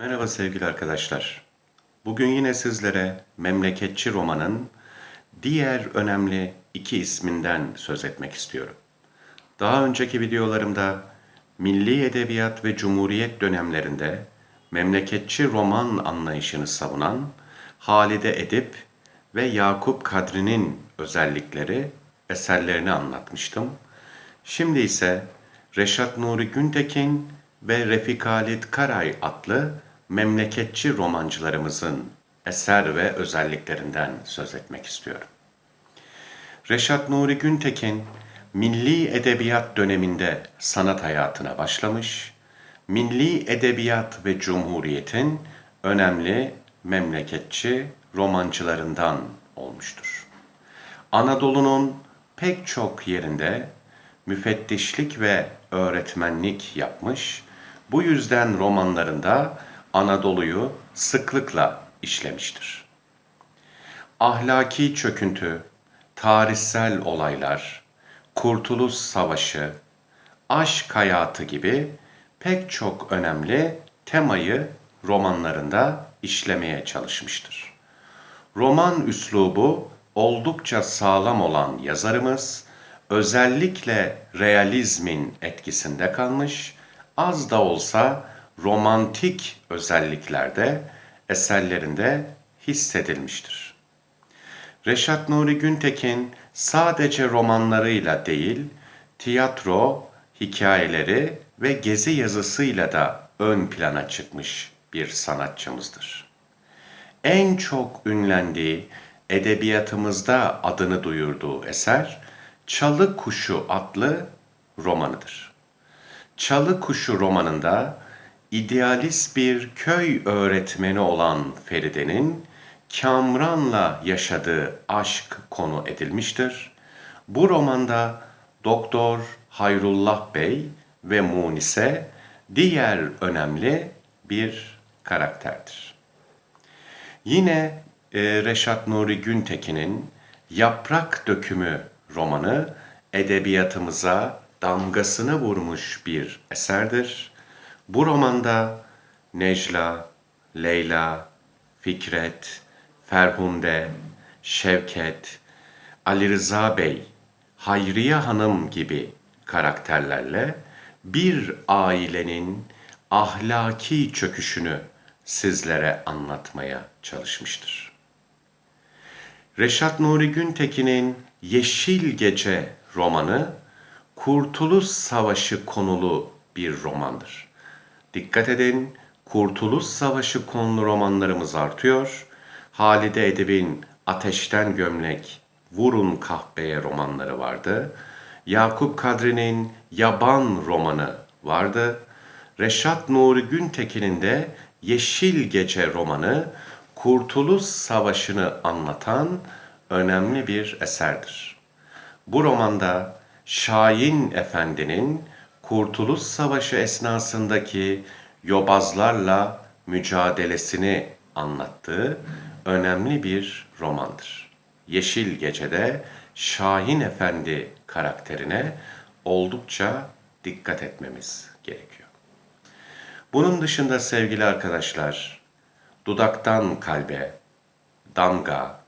Merhaba sevgili arkadaşlar. Bugün yine sizlere Memleketçi romanın diğer önemli iki isminden söz etmek istiyorum. Daha önceki videolarımda milli edebiyat ve cumhuriyet dönemlerinde memleketçi roman anlayışını savunan Halide Edip ve Yakup Kadri'nin özellikleri eserlerini anlatmıştım. Şimdi ise Reşat Nuri Güntekin ve Refik Halit Karay adlı memleketçi romancılarımızın eser ve özelliklerinden söz etmek istiyorum. Reşat Nuri Güntekin milli edebiyat döneminde sanat hayatına başlamış, milli edebiyat ve cumhuriyetin önemli memleketçi romancılarından olmuştur. Anadolu'nun pek çok yerinde müfettişlik ve öğretmenlik yapmış, bu yüzden romanlarında Anadolu'yu sıklıkla işlemiştir. Ahlaki çöküntü, tarihsel olaylar, Kurtuluş Savaşı, aşk hayatı gibi pek çok önemli temayı romanlarında işlemeye çalışmıştır. Roman üslubu oldukça sağlam olan yazarımız özellikle realizmin etkisinde kalmış, az da olsa romantik özelliklerde eserlerinde hissedilmiştir. Reşat Nuri Güntekin sadece romanlarıyla değil, tiyatro, hikayeleri ve gezi yazısıyla da ön plana çıkmış bir sanatçımızdır. En çok ünlendiği, edebiyatımızda adını duyurduğu eser Çalı Kuşu adlı romanıdır. Çalı Kuşu romanında idealist bir köy öğretmeni olan Feride'nin Kamran'la yaşadığı aşk konu edilmiştir. Bu romanda Doktor Hayrullah Bey ve Munise diğer önemli bir karakterdir. Yine e, Reşat Nuri Güntekin'in Yaprak Dökümü romanı edebiyatımıza damgasını vurmuş bir eserdir. Bu romanda Necla, Leyla, Fikret, Ferhunde, Şevket, Ali Rıza Bey, Hayriye Hanım gibi karakterlerle bir ailenin ahlaki çöküşünü sizlere anlatmaya çalışmıştır. Reşat Nuri Güntekin'in Yeşil Gece romanı Kurtuluş Savaşı konulu bir romandır. Dikkat edin, Kurtuluş Savaşı konulu romanlarımız artıyor. Halide Edip'in Ateşten Gömlek, Vurun Kahpeye romanları vardı. Yakup Kadri'nin Yaban romanı vardı. Reşat Nuri Güntekin'in de Yeşil Gece romanı Kurtuluş Savaşı'nı anlatan önemli bir eserdir. Bu romanda Şahin Efendi'nin Kurtuluş Savaşı esnasındaki yobazlarla mücadelesini anlattığı önemli bir romandır. Yeşil Gece'de Şahin Efendi karakterine oldukça dikkat etmemiz gerekiyor. Bunun dışında sevgili arkadaşlar, dudaktan kalbe, damga,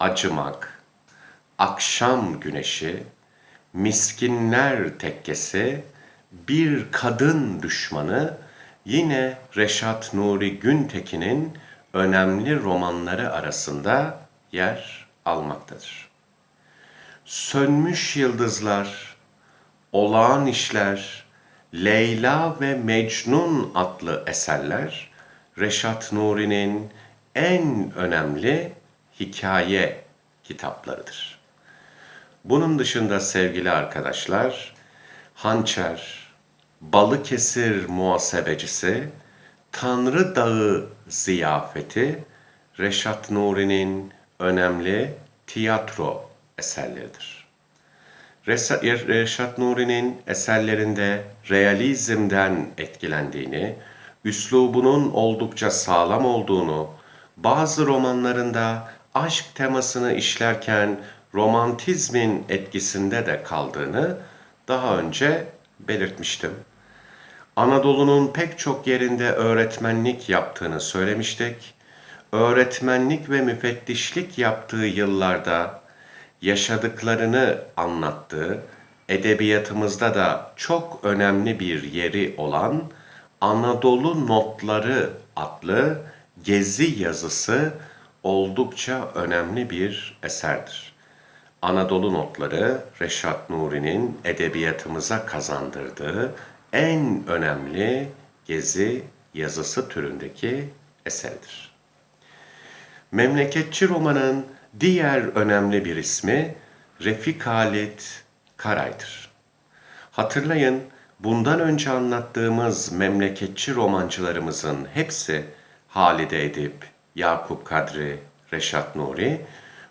acımak, akşam güneşi, miskinler tekkesi, bir kadın düşmanı yine Reşat Nuri Güntekin'in önemli romanları arasında yer almaktadır. Sönmüş Yıldızlar, Olağan İşler, Leyla ve Mecnun adlı eserler Reşat Nuri'nin en önemli hikaye kitaplarıdır. Bunun dışında sevgili arkadaşlar, Hançer, Balıkesir Muhasebecisi, Tanrı Dağı Ziyafeti Reşat Nuri'nin önemli tiyatro eserleridir. Reşat Nuri'nin eserlerinde realizmden etkilendiğini, üslubunun oldukça sağlam olduğunu, bazı romanlarında aşk temasını işlerken romantizmin etkisinde de kaldığını daha önce belirtmiştim. Anadolu'nun pek çok yerinde öğretmenlik yaptığını söylemiştik. Öğretmenlik ve müfettişlik yaptığı yıllarda yaşadıklarını anlattığı, edebiyatımızda da çok önemli bir yeri olan Anadolu Notları adlı gezi yazısı oldukça önemli bir eserdir. Anadolu Notları Reşat Nuri'nin edebiyatımıza kazandırdığı en önemli gezi yazısı türündeki eserdir. Memleketçi romanın diğer önemli bir ismi Refik Halit Karay'dır. Hatırlayın bundan önce anlattığımız memleketçi romancılarımızın hepsi Halide Edip, Yakup Kadri, Reşat Nuri,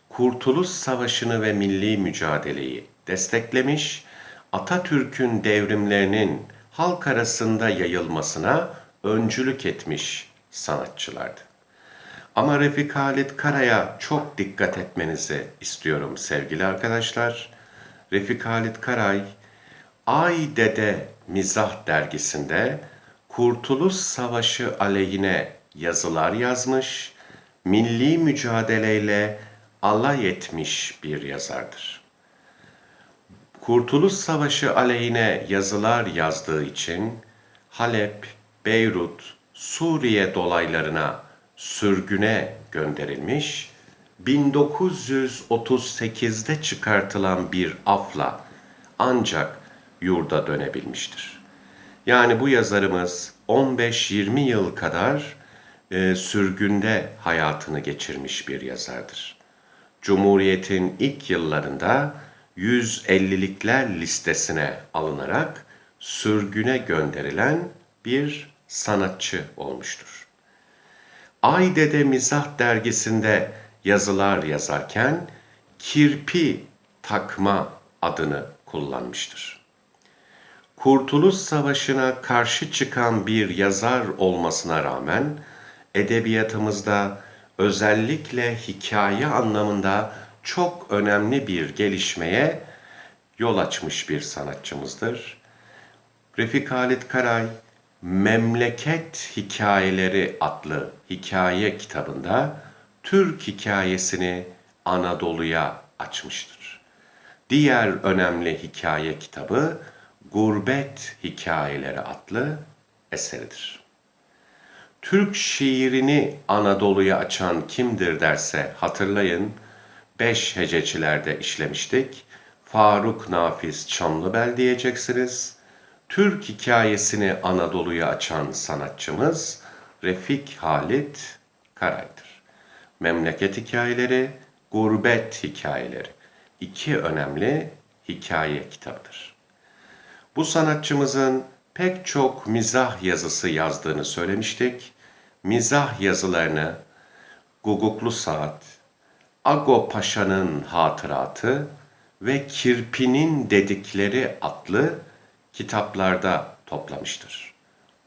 Kurtuluş Savaşı'nı ve milli mücadeleyi desteklemiş, Atatürk'ün devrimlerinin halk arasında yayılmasına öncülük etmiş sanatçılardı. Ama Refik Halit Kara'ya çok dikkat etmenizi istiyorum sevgili arkadaşlar. Refik Halit Karay, Ay Dede Mizah dergisinde Kurtuluş Savaşı aleyhine yazılar yazmış, milli mücadeleyle alay etmiş bir yazardır. Kurtuluş Savaşı aleyhine yazılar yazdığı için Halep, Beyrut, Suriye dolaylarına sürgüne gönderilmiş, 1938'de çıkartılan bir afla ancak yurda dönebilmiştir. Yani bu yazarımız 15-20 yıl kadar e, sürgünde hayatını geçirmiş bir yazardır. Cumhuriyet'in ilk yıllarında 150'likler listesine alınarak sürgüne gönderilen bir sanatçı olmuştur. Ay Dede Mizah dergisinde yazılar yazarken kirpi takma adını kullanmıştır. Kurtuluş Savaşı'na karşı çıkan bir yazar olmasına rağmen edebiyatımızda özellikle hikaye anlamında çok önemli bir gelişmeye yol açmış bir sanatçımızdır. Refik Halit Karay Memleket Hikayeleri adlı hikaye kitabında Türk hikayesini Anadolu'ya açmıştır. Diğer önemli hikaye kitabı Gurbet Hikayeleri adlı eseridir. Türk şiirini Anadolu'ya açan kimdir derse hatırlayın, beş hececilerde işlemiştik. Faruk Nafiz Çamlıbel diyeceksiniz. Türk hikayesini Anadolu'ya açan sanatçımız Refik Halit Karay'dır. Memleket hikayeleri, gurbet hikayeleri iki önemli hikaye kitabıdır. Bu sanatçımızın pek çok mizah yazısı yazdığını söylemiştik. Mizah yazılarını Guguklu Saat, Ago Paşa'nın Hatıratı ve Kirpi'nin Dedikleri adlı kitaplarda toplamıştır.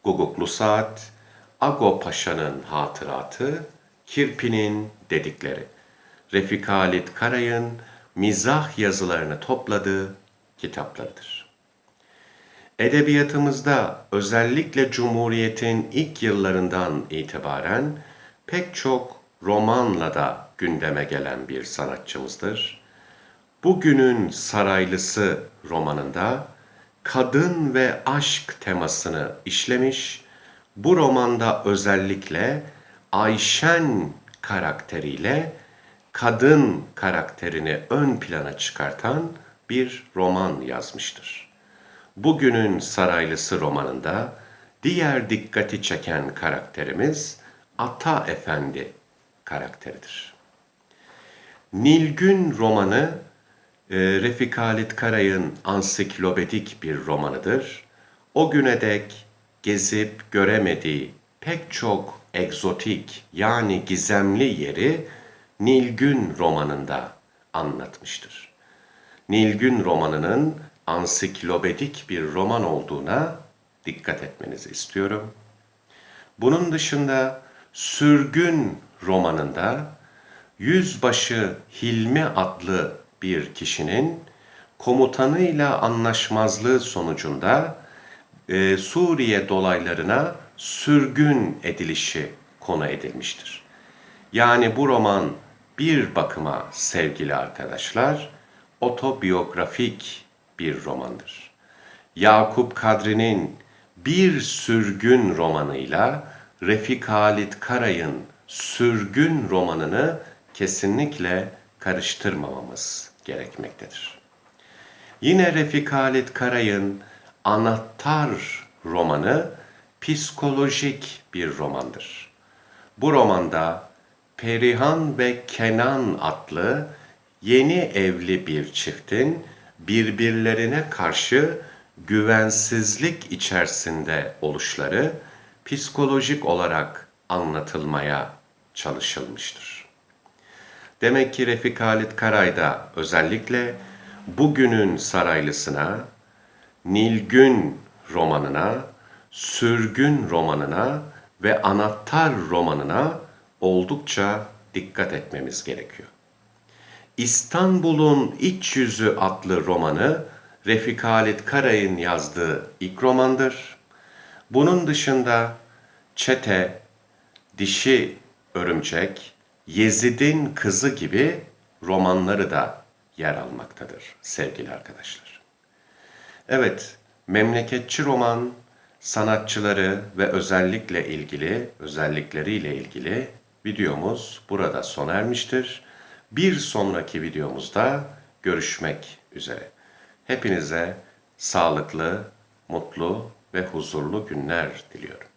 Guguklu Saat, Ago Paşa'nın Hatıratı, Kirpi'nin Dedikleri. Refik Halit Karay'ın mizah yazılarını topladığı kitaplarıdır. Edebiyatımızda özellikle Cumhuriyet'in ilk yıllarından itibaren pek çok romanla da gündeme gelen bir sanatçımızdır. Bugünün Saraylısı romanında kadın ve aşk temasını işlemiş. Bu romanda özellikle Ayşen karakteriyle kadın karakterini ön plana çıkartan bir roman yazmıştır. Bugünün Saraylısı romanında diğer dikkati çeken karakterimiz Ata Efendi karakteridir. Nilgün romanı e, Refik Halit Karay'ın ansiklopedik bir romanıdır. O güne dek gezip göremediği pek çok egzotik yani gizemli yeri Nilgün romanında anlatmıştır. Nilgün romanının ansiklopedik bir roman olduğuna dikkat etmenizi istiyorum. Bunun dışında Sürgün romanında Yüzbaşı Hilmi adlı bir kişinin komutanıyla anlaşmazlığı sonucunda e, Suriye dolaylarına sürgün edilişi konu edilmiştir. Yani bu roman bir bakıma sevgili arkadaşlar otobiyografik bir romandır. Yakup Kadri'nin bir sürgün romanıyla Refik Halit Karay'ın sürgün romanını kesinlikle karıştırmamamız gerekmektedir. Yine Refik Halit Karay'ın Anahtar romanı psikolojik bir romandır. Bu romanda Perihan ve Kenan adlı yeni evli bir çiftin birbirlerine karşı güvensizlik içerisinde oluşları psikolojik olarak anlatılmaya çalışılmıştır. Demek ki Refik Halit Karay da özellikle bugünün saraylısına, Nilgün romanına, Sürgün romanına ve Anahtar romanına oldukça dikkat etmemiz gerekiyor. İstanbul'un İç Yüzü adlı romanı Refik Halit Karay'ın yazdığı ilk romandır. Bunun dışında Çete, Dişi Örümcek, Yezid'in Kızı gibi romanları da yer almaktadır sevgili arkadaşlar. Evet, memleketçi roman sanatçıları ve özellikle ilgili, özellikleriyle ilgili videomuz burada sona ermiştir. Bir sonraki videomuzda görüşmek üzere. Hepinize sağlıklı, mutlu ve huzurlu günler diliyorum.